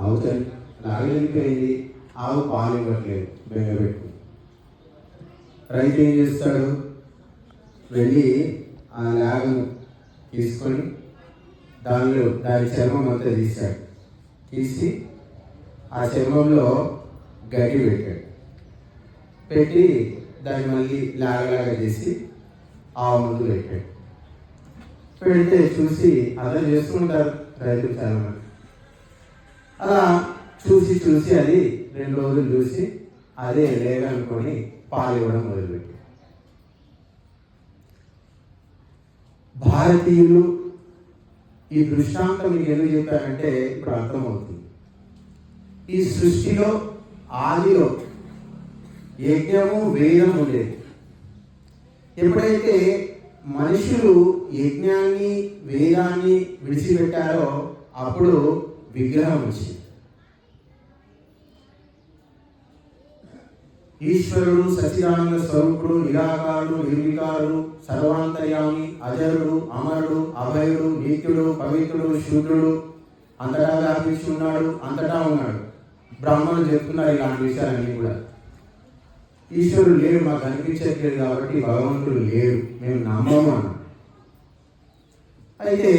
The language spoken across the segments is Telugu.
ఆవు చని లాగ ఆవు పాలు ఇవ్వట్లేదు బెంగపెట్టు. రైతు ఏం చేస్తాడు? వెళ్ళి ఆ లాగను తీసుకొని దానిలో దాని చర్మం అంతా తీశాడు తీసి ఆ చర్మంలో గడ్డి పెట్టాడు. పెట్టి దాన్ని మళ్ళీ లాగలాగా చేసి ఆవు ముందు పెట్టాడు. పెడితే చూసి అర్థం చేసుకుంటారు రైతులు చాలా మంది అలా చూసి చూసి అది రెండు రోజులు చూసి అదే లేదనుకొని పాలు ఇవ్వడం మొదలుపెట్టి భారతీయులు ఈ దృష్టాంతం మీకు ఎందుకు చెప్పారంటే ఇప్పుడు అర్థమవుతుంది. ఈ సృష్టిలో ఆదిలో యజ్ఞము వేదం ఉండేది. ఎప్పుడైతే మనుషులు యజ్ఞాన్ని వేదాన్ని విడిచిపెట్టారో అప్పుడు విగ్రహం వచ్చింది ఈశ్వరుడు సచిదానంద స్వరూపుడు నిరాకారుడు నిర్వికారుడు సర్వాంతర్యామి అజరుడు అమరుడు అభయుడు నీతుడు పవిత్రుడు శూద్రుడు. అంతటా వ్యాపించి ఉన్నాడు అంతటా ఉన్నాడు. బ్రాహ్మణులు చెప్తున్నారు ఇలాంటి విషయాలన్నీ కూడా. ఈశ్వరుడు లేడు మాకు అనిపించట్లేదు కాబట్టి భగవంతుడు లేడు. మేము నమ్మము అయితే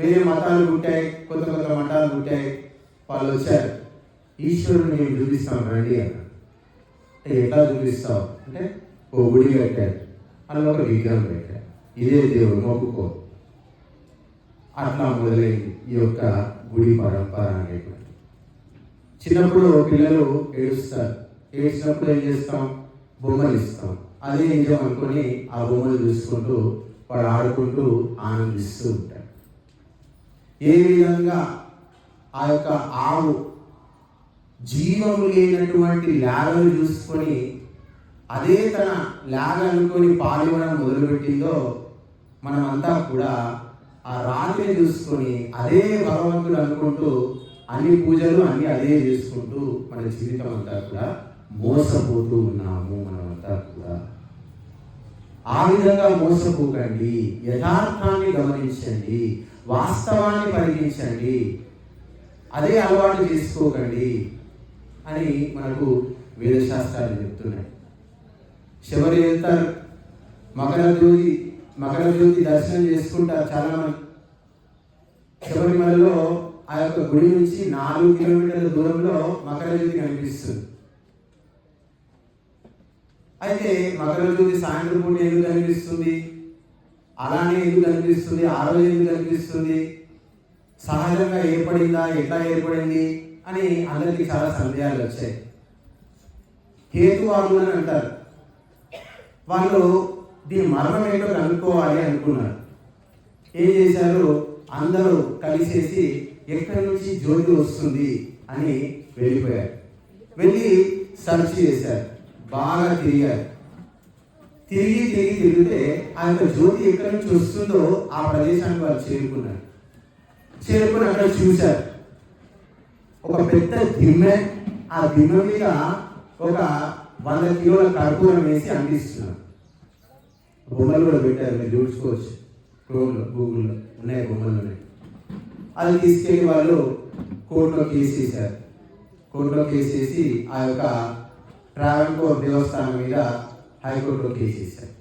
వేరే మతాలు పుట్టాయి కొత్త కొత్త మతాలు పుట్టాయి వాళ్ళు వచ్చారు. ఈశ్వరుని మేము చూపిస్తాం రండి అంటే ఎట్లా చూపిస్తావు అంటే ఓ గుడి కట్టారు. అందులో ఒక విగ్రహం పెట్టారు. ఇదే దేవుడు మొక్కుకో. అట్లా మొదలైంది ఈ యొక్క గుడి పరంపర అనేటువంటి చిన్నప్పుడు పిల్లలు ఏడుస్తారు. ఏడ్చినప్పుడు ఏం చేస్తాం? బొమ్మలు ఇస్తాం. అదే నిజం అనుకొని ఆ బొమ్మలు చూసుకుంటూ వాడు ఆడుకుంటూ ఆనందిస్తూ ఉంటారు. ఏ విధంగా ఆ యొక్క ఆవు జీవము లేనటువంటి లాగను చూసుకొని అదే తన లాగ అనుకొని పాల్గొనడం మొదలుపెట్టిందో మనమంతా కూడా ఆ రాత్రిని చూసుకొని అదే భగవంతుడు అనుకుంటూ అన్ని పూజలు అన్ని అదే చేసుకుంటూ మన జీవితం అంతా కూడా మోసపోతూ ఉన్నాము మనమంతా కూడా. ఆ విధంగా మోసపోకండి. యథార్థాన్ని గమనించండి. వాస్తవాన్ని పరిగణించండి. అదే అలవాటు చేసుకోకండి అని మనకు వేదశాస్త్రాలు చెప్తున్నాయి. శబరి వెళ్తారు మకర జ్యోతి మకర జ్యోతి దర్శనం చేసుకుంటారు చాలా మంది శబరిమలలో ఆ యొక్క గుడి నుంచి నాలుగు కిలోమీటర్ల దూరంలో మకర జ్యోతి కనిపిస్తుంది. అయితే మకర జ్యోతి సాయంత్రం పూట ఎందుకు కనిపిస్తుంది? అలానే ఎందుకు కనిపిస్తుంది? ఆ రోజు ఎందుకు కనిపిస్తుంది? సహజంగా ఏర్పడిందా? ఎట్లా ఏర్పడింది? అని అందరికీ చాలా సందేహాలు వచ్చాయి. హేతువాదులు అని అంటారు. వాళ్ళు దీని మరణం ఏంటో కనుక్కోవాలి అనుకున్నారు. ఏం చేశారు? అందరూ కలిసేసి ఎక్కడి నుంచి జ్యోతి వస్తుంది అని వెళ్ళిపోయారు. వెళ్ళి సెర్చ్ చేశారు. బాగా తిరిగారు. తిరిగి తిరిగి తిరిగితే ఆ యొక్క జ్యోతి ఎక్కడి నుంచి వస్తుందో ఆ ప్రదేశానికి వాళ్ళు చేరుకున్నారు. చేరుకుని అక్కడ చూశారు. ఒక పెద్ద దిమ్మె ఆ దిమ్మె మీద ఒక వంద కిలోల కర్పూరం వేసి అందిస్తున్నారు. బొమ్మలు కూడా పెట్టారు మీరు చూసుకోవచ్చు. క్రోమ్లో గూగుల్లో ఉన్నాయి బొమ్మలు అది తీసుకెళ్ళి వాళ్ళు కోర్టులో కేసు వేశారు. కోర్టులో కేసు ఆ యొక్క ట్రావెన్కోర్ దేవస్థానం మీద హైకోర్టులో కేసు వేశారు.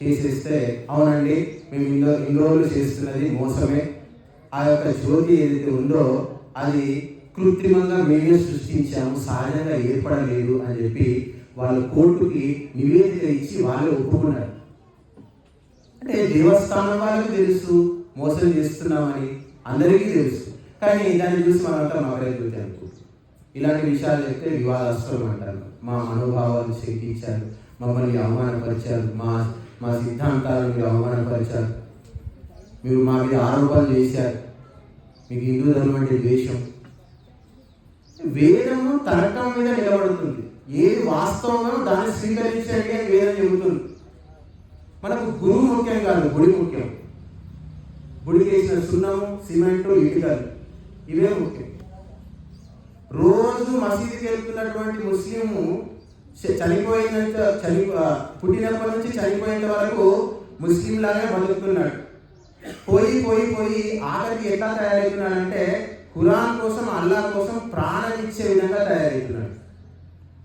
కేసు వేస్తే అవునండి మేము ఇన్ని ఇన్ని రోజులు చేస్తున్నది మోసమే. ఆ యొక్క జ్యోతి ఏదైతే ఉందో అది కృత్రిమంగా మేమే సృష్టించాము సహజంగా ఏర్పడలేదు అని చెప్పి వాళ్ళు కోర్టుకి నివేదిక ఇచ్చి వాళ్ళే ఒప్పుకున్నారు. అంటే దేవస్థానం వాళ్ళకి తెలుసు మోసం చేస్తున్నామని అందరికీ తెలుసు. కానీ దాన్ని చూసి మనంతా మకరే జ్యోతి అనుకుంటాం ఇలాంటి విషయాలు చెప్తే వివాదాస్పదం అంటారు. మా మనోభావాలు శంకించారు మమ్మల్ని అవమానపరిచారు. మా మా సిద్ధాంతాలను మీరు అవమానపరిచారు. మీరు మా మీద ఆరోపణలు చేశారు. మీకు హిందూ ధర్మం అంటే ద్వేషం. వేదము తర్కం మీద నిలబడుతుంది. ఏది వాస్తవమో దాన్ని స్వీకరించడానికి వేదం చెబుతుంది. మనకు గురువు ముఖ్యం కాదు గుడి ముఖ్యం. గుడికి వేసిన సున్నము సిమెంటు ఇటుకలు ఇవే ముఖ్యం. రోజు మసీదుకి వెళ్తున్నటువంటి ముస్లిము చనిపోయినంత చని పుట్టినప్పటి నుంచి చనిపోయేంత వరకు ముస్లిం లాగే బతుకుతున్నాడు. పోయి పోయి పోయి ఆఖరికి ఎట్లా తయారవుతున్నాడంటే ఖురాన్ కోసం అల్లా కోసం ప్రాణం ఇచ్చే విధంగా తయారవుతున్నాడు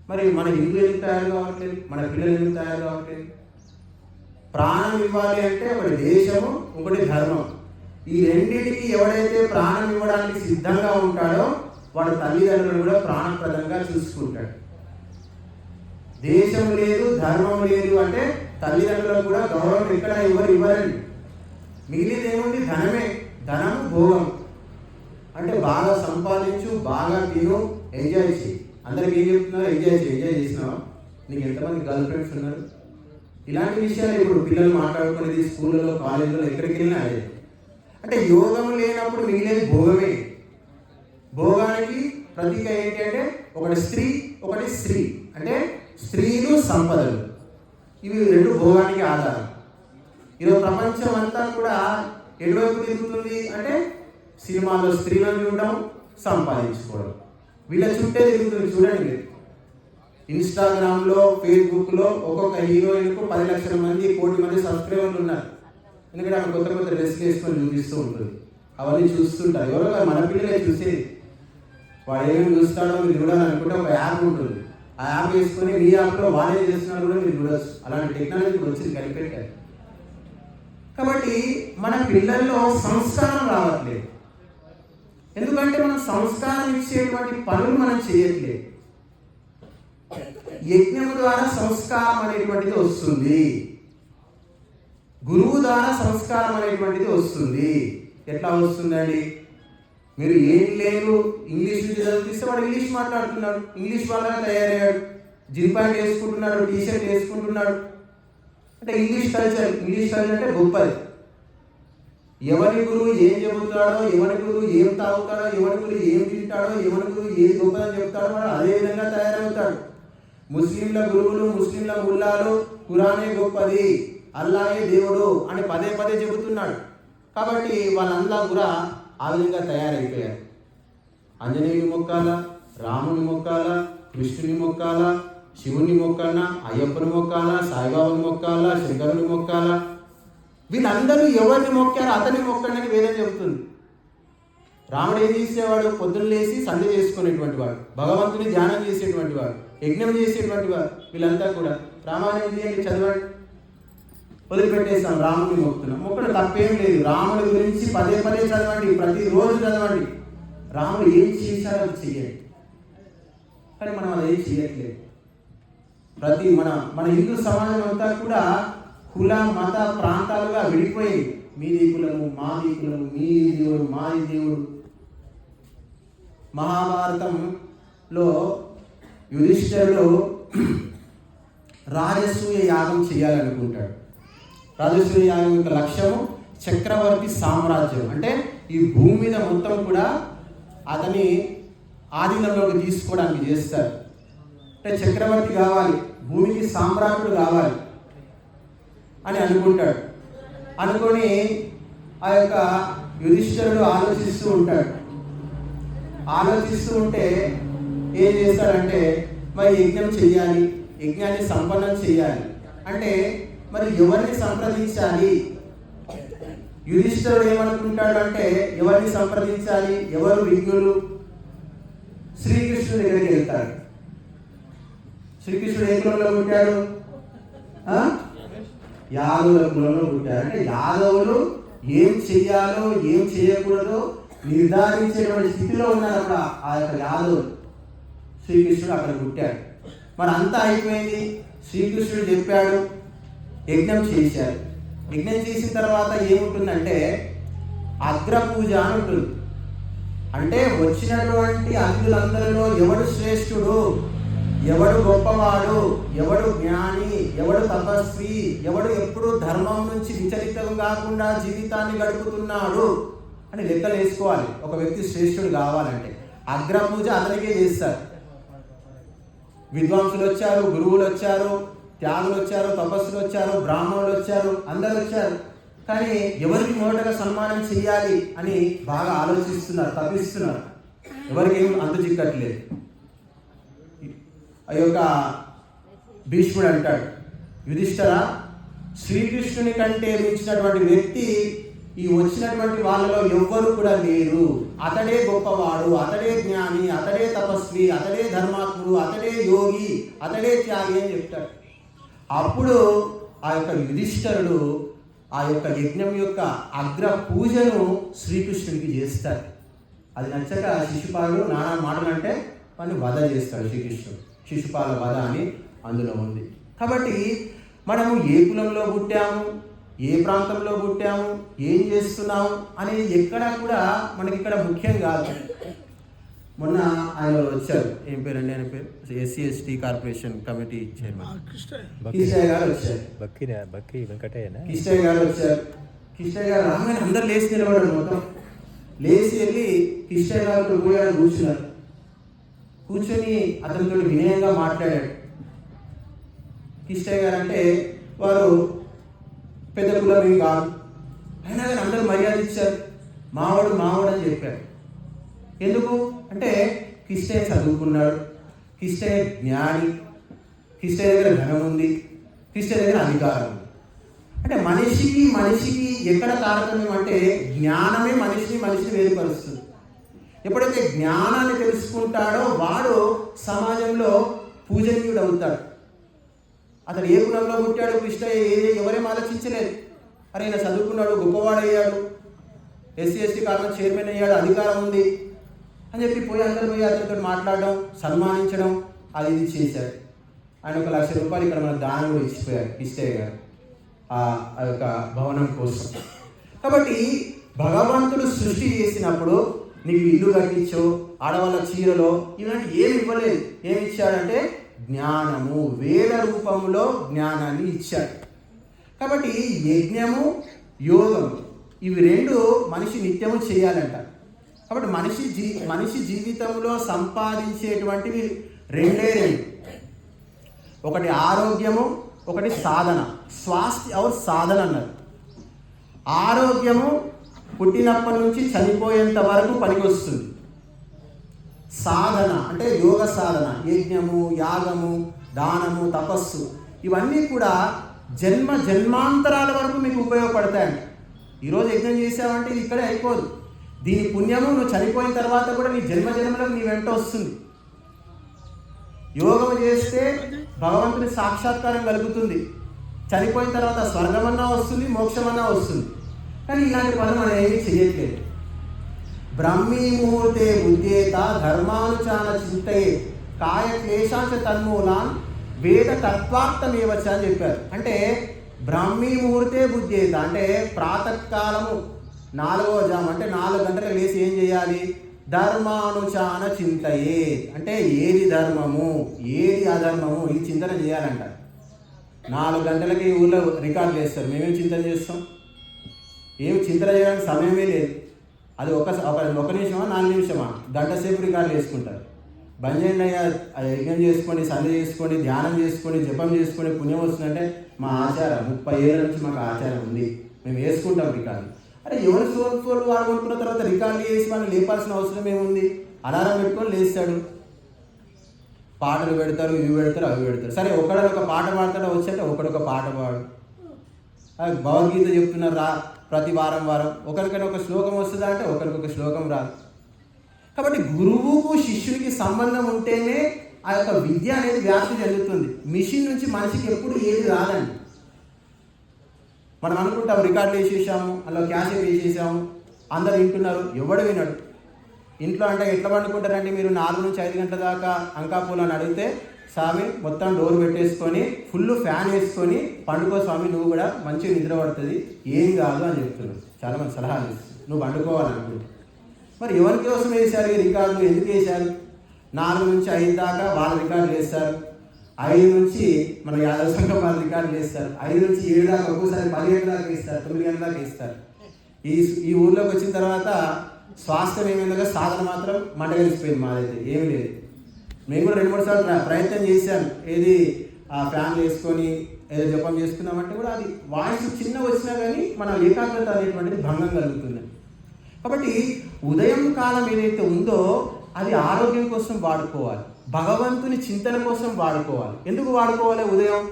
మరి మన హిందువులు ఎందుకు తయారు కావట్లేదు? మన పిల్లలు ఎందుకు తయారు కావట్లేదు? ప్రాణం ఇవ్వాలి అంటే ఒకటి దేశము ఒకటి ధర్మం. ఈ రెండింటికి ఎవడైతే ప్రాణం ఇవ్వడానికి సిద్ధంగా ఉంటాడో వాడు తల్లిదండ్రులు కూడా ప్రాణప్రదంగా చూసుకుంటాడు. దేశం లేదు ధర్మం లేదు అంటే తల్లిదండ్రులకు కూడా గౌరవం ఎక్కడ ఎవరు ఇవ్వరండి. మిగిలింది ఏముంది ధనమే ధనం భోగం. అంటే బాగా సంపాదించు బాగా తిను ఎంజాయ్ చేయి. అందరికి ఏం చెప్తున్నారు? ఎంజాయ్ చేయి ఎంజాయ్ చేసినావా? నీకు ఎంతమంది గర్ల్ ఫ్రెండ్స్ ఉన్నారు? ఇలాంటి విషయాలు ఇప్పుడు పిల్లలు మాట్లాడుకునేది స్కూళ్ళలో కాలేజీలో ఎక్కడికి వెళ్ళినా అదే. అంటే యోగం లేనప్పుడు మిగిలేది భోగమే. భోగానికి ప్రతీక ఏంటి అంటే ఒకటి స్త్రీ ఒకటి స్త్రీ. అంటే స్త్రీలు సంపదలు. ఇవి రెండు భోగానికి ఆధారం. ఈరోజు ప్రపంచం అంతా కూడా ఎటువైపు తిరుగుతుంది అంటే సినిమాలో స్త్రీలను చూడడం సంపాదించుకోవడం. వీళ్ళ చుట్టే తిరుగుతుంది చూడండి. ఇన్స్టాగ్రామ్లో ఫేస్బుక్లో ఒక్కొక్క హీరోయిన్కు పది లక్షల మంది కోటి మంది సబ్స్క్రైబర్లు ఉన్నారు. ఎందుకంటే ఆమె కొత్త కొత్త డ్రెస్ వేసుకొని చూపిస్తూ ఉంటుంది. అవన్నీ చూస్తుంటారు. ఎవరో మన పిల్లలే చూసేది. వాడు ఏమేమి చూస్తాడో మీరు చూడాలనుకుంటే ఒక యాప్ ఉంటుంది. ఆ యాప్ వేసుకొని మీ యాప్లో వాళ్ళే చేస్తున్నారు కూడా మీరు చూడొచ్చు. అలాంటి టెక్నాలజీ వచ్చింది కనిపెట్టారు కాబట్టి మన పిల్లల్లో సంస్కారం రావట్లేదు. ఎందుకంటే మనం సంస్కారం ఇచ్చేటువంటి పనులు మనం చేయట్లేదు. యజ్ఞం ద్వారా సంస్కారం అనేటువంటిది వస్తుంది. గురువు ద్వారా సంస్కారం అనేటువంటిది వస్తుంది. ఎట్లా వస్తుందండి? మీరు ఏం లేదు ఇంగ్లీష్ చదివిస్తే వాడు ఇంగ్లీష్ మాట్లాడుతున్నాడు. ఇంగ్లీష్ వాళ్ళగా తయారయ్యాడు. జిన్ ప్యాంట్ వేసుకుంటున్నాడు టీ షర్ట్ వేసుకుంటున్నాడు. అంటే ఇంగ్లీష్ కల్చర్ ఇంగ్లీష్ కల్చర్ అంటే గొప్పది. ఎవరి గురువు ఏం చెబుతాడో ఎవరి గురువు ఏం తాగుతాడో ఎవరి గురువు ఏం తింటాడో ఎవరి గురువు ఏం గొప్పదని చెప్తాడో వాడు అదే విధంగా తయారవుతాడు. ముస్లింల గురువులు ముస్లింల ముల్లాలు కురానే గొప్పది అల్లాయే దేవుడు అని పదే పదే చెబుతున్నాడు. కాబట్టి వాళ్ళందరూ కూడా ఆ విధంగా తయారైపోయారు. ఆంజనేయుని మొక్కాల? రాముని మొక్కాల? కృష్ణుని మొక్కాల? శివుని మొక్కాల? అయ్యప్పని మొక్కాల? సాయిబాబాని మొక్కాల? శంకరుని మొక్కాల? వీళ్ళందరూ ఎవరిని మొక్కారో అతని మొక్కండి వేదం చెబుతుంది. రాముడు ఏం చేసేవాడు? పొద్దున్న లేచి సంధి చేసుకునేటువంటి వాడు. భగవంతుని ధ్యానం చేసేటువంటి వాడు. యజ్ఞం చేసేటువంటి వాడు. వీళ్ళంతా కూడా. రామాయణం చదవండి? వదిలిపెట్టేస్తాం రాముని మొక్కుతున్నాం మొక్కడు తప్పేం లేదు. రాముడి గురించి పదే పదే చదవండి. ప్రతిరోజు చదవండి. రాముడు ఏం చేశారో అది చెయ్యండి. కానీ మనం అది ఏం చేయట్లేదు ప్రతి మన మన హిందూ సమాజం అంతా కూడా కుల మత ప్రాంతాలుగా విడిపోయింది. మీది కులము మాది కులము మీది దేవుడు మాది దేవుడు. మహాభారతంలో యుధిష్ఠరుడు రాజసూయ యాగం చేయాలనుకుంటాడు. రాజసూయ యాగం యొక్క లక్ష్యము చక్రవర్తి సామ్రాజ్యం అంటే ఈ భూమి మీద మొత్తం కూడా అతని ఆధీనంలోకి తీసుకోవడానికి చేస్తారు. అంటే చక్రవర్తి కావాలి భూమికి సామ్రాజ్యుడు కావాలి అని అనుకుంటాడు. అనుకొని ఆ యొక్క యుధిష్ఠరుడు ఆలోచిస్తూ ఉంటాడు. ఆలోచిస్తూ ఉంటే ఏం చేస్తాడంటే మరి యజ్ఞం చేయాలి యజ్ఞాన్ని సంపన్నం చేయాలి అంటే మరి ఎవరిని సంప్రదించాలి? యుధిష్ఠరుడు ఏమనుకుంటాడు అంటే ఎవరిని సంప్రదించాలి? ఎవరు విజ్ఞులు శ్రీకృష్ణుడి దగ్గరికి వెళ్తాడు. శ్రీకృష్ణుడు ఏ కులంలో పుట్టాడు? యాదవుల కులంలో పుట్టాడు. అంటే యాదవులు ఏం చెయ్యాలో ఏం చేయకూడదో నిర్ధారించేటువంటి స్థితిలో ఉన్నారు అక్కడ ఆ యొక్క యాదవులు. శ్రీకృష్ణుడు అక్కడ పుట్టాడు. మరి అంతా అయిపోయింది. శ్రీకృష్ణుడు చెప్పాడు యజ్ఞం చేశారు. యజ్ఞం చేసిన తర్వాత ఏముంటుందంటే అగ్రపూజ అని ఉంటుంది. అంటే వచ్చినటువంటి అతిథులందరిలో ఎవడు శ్రేష్ఠుడు ఎవడు గొప్పవాడు ఎవడు జ్ఞాని ఎవడు తపస్వి ఎవడు ఎప్పుడు ధర్మం నుంచి విచలితం కాకుండా జీవితాన్ని గడుపుతున్నాడు అని లెక్కలు వేసుకోవాలి. ఒక వ్యక్తి శ్రేష్ఠుడు కావాలంటే. అగ్రపూజ అతనికే చేస్తారు. విద్వాంసులు వచ్చారు గురువులు వచ్చారు త్యాగులు వచ్చారు తపస్సులు వచ్చారు బ్రాహ్మణులు వచ్చారు అందరు వచ్చారు కానీ ఎవరికి మొదటగా సన్మానం చేయాలి అని బాగా ఆలోచిస్తున్నారు తప్పిస్తున్నారు. ఎవరికి ఏం అంతు చిక్కట్లేదు. ఆ యొక్క భీష్ముడు అంటాడు యుధిష్ఠర శ్రీకృష్ణుని కంటే మించినటువంటి వ్యక్తి ఈ వచ్చినటువంటి వాళ్ళలో ఎవ్వరు కూడా లేరు. అతడే గొప్పవాడు అతడే జ్ఞాని అతడే తపస్వి అతడే ధర్మాత్ముడు అతడే యోగి అతడే త్యాగి అని చెప్తాడు. అప్పుడు ఆ యొక్క యుధిష్ఠరుడు ఆ యొక్క యజ్ఞం యొక్క అగ్ర పూజను శ్రీకృష్ణుడికి చేస్తారు అది నచ్చక శిశుపాలు నానా మాటలు అంటే వాడిని వధ చేస్తాడు శ్రీకృష్ణుడు. శిశుపాల వధ అని అందులో ఉంది. కాబట్టి మనము ఏ కులంలో పుట్టాము ఏ ప్రాంతంలో పుట్టాము ఏం చేస్తున్నాము అనేది ఎక్కడా కూడా మనకి ఇక్కడ ముఖ్యం కాదు. మొన్న ఆయన వచ్చారు. ఏం పేరండి ఆయన పేరు? SC ST corporation committee chairman Kistaiah గారు వచ్చారు. బక్కి బక్కి వెంకటయ్యనా? కిష్టయ్య గారు వచ్చారు. కిష్టయ్య గారు రాగానే అందరు లేచి నిలబడారు మొత్తం. లేచి వెళ్ళి కిష్టయ్య గారితో పోయాడు కూర్చున్నారు. కూర్చొని అతనితో వినయంగా మాట్లాడాడు కిష్టయ్య గారు అంటే వారు పెద్ద కులం కాదు. అయినా కానీ అందరూ మర్యాద ఇచ్చారు. మావాడు మావాడు అని చెప్పారు. ఎందుకు? అంటే కిష్టయ్య చదువుకున్నాడు కిస్టే జ్ఞాని కిస్టే దగ్గర ధనం ఉంది కిష్టయ్య దగ్గర అధికారం ఉంది. అంటే మనిషికి మనిషికి ఎక్కడ తారతమ్యం అంటే జ్ఞానమే మనిషిని మనిషిని వేరుపరుస్తుంది. ఎప్పుడైతే జ్ఞానాన్ని తెలుసుకుంటాడో వాడు సమాజంలో పూజనీయుడు అవుతాడు. అతడు ఏ కులంలో పుట్టాడు కృష్ణ ఎవరేం ఆలోచించలేదు. అరే ఈయన చదువుకున్నాడు గొప్పవాడయ్యాడు ఎస్సీ ఎస్టీ కారణం చైర్మన్ అయ్యాడు అధికారం ఉంది. అని చెప్పి పోయి అందరూ పోయి అతనితో మాట్లాడడం సన్మానించడం అది ఇది చేశారు ఆయన ఒక లక్ష రూపాయలు ఇక్కడ మన దానం కూడా ఇచ్చిపోయారు ఇస్తే గారు ఆ ఆ యొక్క భవనం కోసం. కాబట్టి భగవంతుడు సృష్టి చేసినప్పుడు నీకు ఇల్లు కట్టించో ఆడవాళ్ళ చీరలో ఇలాంటి ఏమి ఇవ్వలేదు. ఏమి ఇచ్చాడంటే జ్ఞానము. వేద రూపంలో జ్ఞానాన్ని ఇచ్చాడు. కాబట్టి యజ్ఞము యోగము ఇవి రెండు మనిషి నిత్యము చేయాలంట. కాబట్టి మనిషి జీ మనిషి జీవితంలో సంపాదించేటువంటివి రెండే రెండు. ఒకటి ఆరోగ్యము ఒకటి సాధన. స్వాస్థ్య ఔర్ సాధన అన్నారు. ఆరోగ్యము పుట్టినప్పటి నుంచి చనిపోయేంత వరకు పనికొస్తుంది. సాధన అంటే యోగ సాధన యజ్ఞము యాగము దానము తపస్సు. ఇవన్నీ కూడా జన్మ జన్మాంతరాల వరకు మీకు ఉపయోగపడతాయండి ఈరోజు యజ్ఞం చేసామంటే ఇది ఇక్కడే అయిపోదు. దీని పుణ్యము నువ్వు చనిపోయిన తర్వాత కూడా నీ జన్మ జన్మలకు నీ వెంట వస్తుంది. యోగం చేస్తే భగవంతుని సాక్షాత్కారం కలుగుతుంది. చనిపోయిన తర్వాత స్వర్గమన్నా వస్తుంది మోక్షమన్నా వస్తుంది. కానీ ఇలాంటి పనులు మనం ఏమీ చేయట్లేదు. బ్రహ్మీ ముహూర్తే బుద్ధేత ధర్మానుచాన చింతయే కాయ క్లేశాంశ తన్మూలాన్ వేద తత్వార్థమేవచ్చ అని చెప్పారు. అంటే బ్రాహ్మీ ముహూర్తే బుద్ధేత అంటే ప్రాతకాలము. నాలుగవ జాము అంటే నాలుగు గంటలకు లేచి ఏం చేయాలి? ధర్మానుచాన చింతయే. అంటే ఏది ధర్మము? ఏది అధర్మము? ఇది చింతన చేయాలంట. నాలుగు గంటలకి ఊళ్ళో రికార్డులు చేస్తారు. మేమేం చింతన చేస్తాం? ఏమి చింతన చేయడానికి సమయమే లేదు. అది ఒక ఒక ఒక నిమిషమా నాలుగు నిమిషమా? గంట సేపు రికార్డ్ చేసుకుంటారు. బంద్ చేయండి అయ్యా అది యజ్ఞం చేసుకోండి సంధి చేసుకోండి ధ్యానం చేసుకోండి జపం చేసుకోండి పుణ్యం వస్తుందంటే మా ఆచారం. ముప్పై ఏళ్ళ నుంచి మాకు ఆచారం ఉంది. మేము వేసుకుంటాం రికార్డు. అరే ఎవరి సోల్ ఫోన్ వాడుకుంటున్న తర్వాత రికార్డులు చేసి మనం లేపాల్సిన అవసరం ఏముంది? అలారం పెట్టుకొని లేస్తాడు. పాటలు పెడతారు ఇవి పెడతారు అవి పెడతారు. సరే ఒకడొక ఒక పాట పాడతాడు వచ్చాక ఒకడొక పాట పాడు. అది భగవద్గీత చెప్తున్నారు రా ప్రతి వారం వారం. ఒకరికైనా ఒక శ్లోకం వస్తుందా అంటే ఒకరికొక శ్లోకం రాదు కాబట్టి గురువుకు శిష్యునికి సంబంధం ఉంటేనే ఆ యొక్క విద్య అనేది వ్యాప్తి చెందుతుంది. మిషన్ నుంచి మనిషికి ఎప్పుడు ఏది రాదండి. మనం అనుకుంటాం రికార్డులు వేసేసాము అందులో క్యాసెట్ వేసేసాము అందరు వింటున్నారు ఎవడు వినడు. ఇంట్లో అంటే ఎట్లా పండుకుంటారండి మీరు? నాలుగు నుంచి ఐదు గంటల దాకా అంకాపూలు అని అడిగితే స్వామి మొత్తం డోర్ పెట్టేసుకొని ఫుల్ ఫ్యాన్ వేసుకొని పండుకో స్వామి నువ్వు కూడా మంచిగా నిద్ర పడుతుంది. ఏం కాదు అని చెప్తున్నావు చాలా మంది సలహాలు ఇస్తుంది నువ్వు పండుకోవాలనుకుంటు. మరి ఎవరి కోసం వేశారు ఈ రికార్డులు? ఎందుకు వేశారు? నాలుగు నుంచి ఐదు దాకా వాళ్ళ రికార్డులు వేస్తారు. ఐదు నుంచి మన యాదవ సంఘం వాళ్ళు రికార్డులు వేస్తారు ఐదు నుంచి ఏడు దాకా ఒక్కోసారి పది గంటల దాకా ఇస్తారు తొమ్మిది గంటల దాకా ఇస్తారు ఈ ఈ ఊర్లోకి వచ్చిన తర్వాత స్వాస్థ్యం ఏమైందో సాధన మాత్రం మంటగలిసిపోయింది మాదైతే ఏమి లేదు. మేము కూడా రెండు మూడు సార్లు ప్రయత్నం చేశాను ఏది ఆ ఫ్యాన్లు వేసుకొని ఏదో జపం చేసుకున్నామంటే కూడా అది వాయిస్ చిన్న వచ్చినా కానీ మన ఏకాగ్రత అనేటువంటిది భంగం కలుగుతుంది. కాబట్టి ఉదయం కాలం ఏదైతే ఉందో అది ఆరోగ్యం కోసం వాడుకోవాలి. భగవంతుని చింతన కోసం వాడుకోవాలి. ఎందుకు వాడుకోవాలి ఉదయం?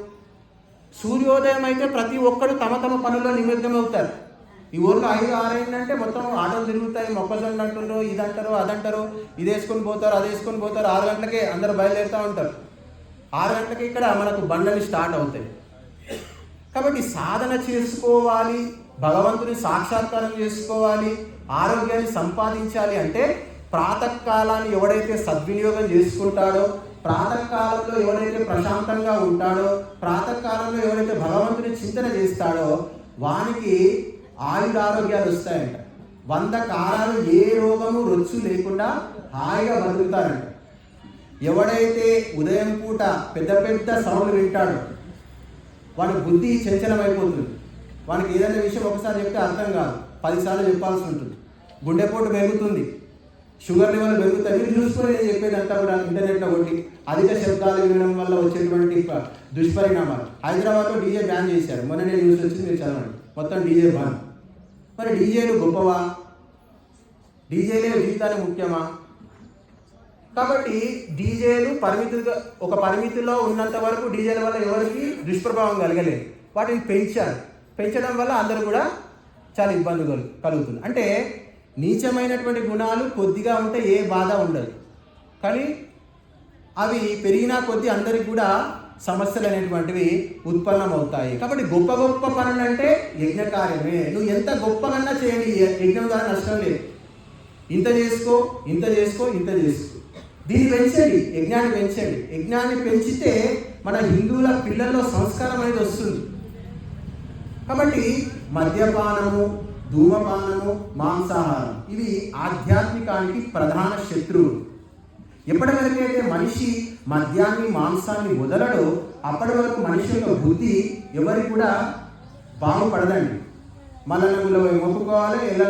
సూర్యోదయం అయితే ప్రతి ఒక్కరు తమ తమ పనుల్లో నిమగ్నం అవుతారు ఈ ఊర్లో ఐదు ఆరైందంటే మొత్తం ఆటలు తిరుగుతాయి. మొక్కజొన్న అంటారు ఇది అంటారు అదంటారు ఇది వేసుకొని పోతారు అది వేసుకొని పోతారు. ఆరు గంటలకే అందరూ బయలుదేరుతూ ఉంటారు. ఆరు గంటలకి ఇక్కడ మనకు బండలు స్టార్ట్ అవుతాయి. కాబట్టి సాధన చేసుకోవాలి భగవంతుని సాక్షాత్కారం చేసుకోవాలి ఆరోగ్యాన్ని సంపాదించాలి అంటే ప్రాతకాలాన్ని ఎవడైతే సద్వినియోగం చేసుకుంటాడో ప్రాతకాలంలో ఎవరైతే ప్రశాంతంగా ఉంటాడో ప్రాతకాలంలో ఎవరైతే భగవంతుని చింతన చేస్తాడో వానికి ఆయురారోగ్యాలు వస్తాయంట. వంద కాలాలు ఏ రోగము రొచ్చు లేకుండా హాయిగా బతుకుతారంట. ఎవడైతే ఉదయం పూట పెద్ద పెద్ద సౌండ్ వింటాడో వాడి బుద్ధి చంచలమైపోతుంది. వానికి ఏదైనా విషయం ఒకసారి చెప్తే అర్థం కాదు. పదిసార్లు చెప్పాల్సి ఉంటుంది. గుండెపోటు పెరుగుతుంది షుగర్ లెవెల్ పెరుగుతాయి మీరు చూసుకొని నేను చెప్పేది అంతా కూడా ఇంటర్నెట్లో కొట్టి అధిక శబ్దాలు వినడం వల్ల వచ్చేటువంటి దుష్పరిణామాలు. హైదరాబాద్లో డీజే బ్యాన్ చేశారు. మొన్న నేను న్యూస్ వచ్చింది మీరు చదవండి. మొత్తం డీజే బ్యాన్. మరి డీజేలు గొప్పవా? డీజేలే జీవితాలు ముఖ్యమా? కాబట్టి డీజేలు పరిమితిగా ఒక పరిమితిలో ఉన్నంత వరకు డీజేల వల్ల ఎవరికి దుష్ప్రభావం కలగలేదు. వాటిని పెంచారు. పెంచడం వల్ల అందరూ కూడా చాలా ఇబ్బందులు కలుగుతుంది అంటే నీచమైనటువంటి గుణాలు కొద్దిగా ఉంటే ఏ బాధ ఉండదు. కానీ అవి పెరిగినా కొద్దీ అందరికి కూడా సమస్యలు అనేటువంటివి ఉత్పన్నమవుతాయి. కాబట్టి గొప్ప గొప్ప పనులు అంటే యజ్ఞకార్యమే. నువ్వు ఎంత గొప్పగన్నా చేయండి. యజ్ఞం ద్వారా నష్టం లేదు. ఇంత చేసుకో ఇంత చేసుకో ఇంత చేసుకో. దీన్ని పెంచండి. యజ్ఞాన్ని పెంచండి. యజ్ఞాన్ని పెంచితే మన హిందువుల పిల్లల్లో సంస్కారం అనేది వస్తుంది. కాబట్టి మద్యపానము ధూమపానము మాంసాహారం. ఇవి ఆధ్యాత్మికానికి ప్రధాన శత్రువులు. ఎప్పటి వరకు అయితే మనిషి మద్యాన్ని మాంసాన్ని వదలడో అప్పటి వరకు మనిషి యొక్క బుద్ధి ఎవరికి కూడా బాగుపడదండి. మల్లన్న మొక్కుకోవాలి ఎలా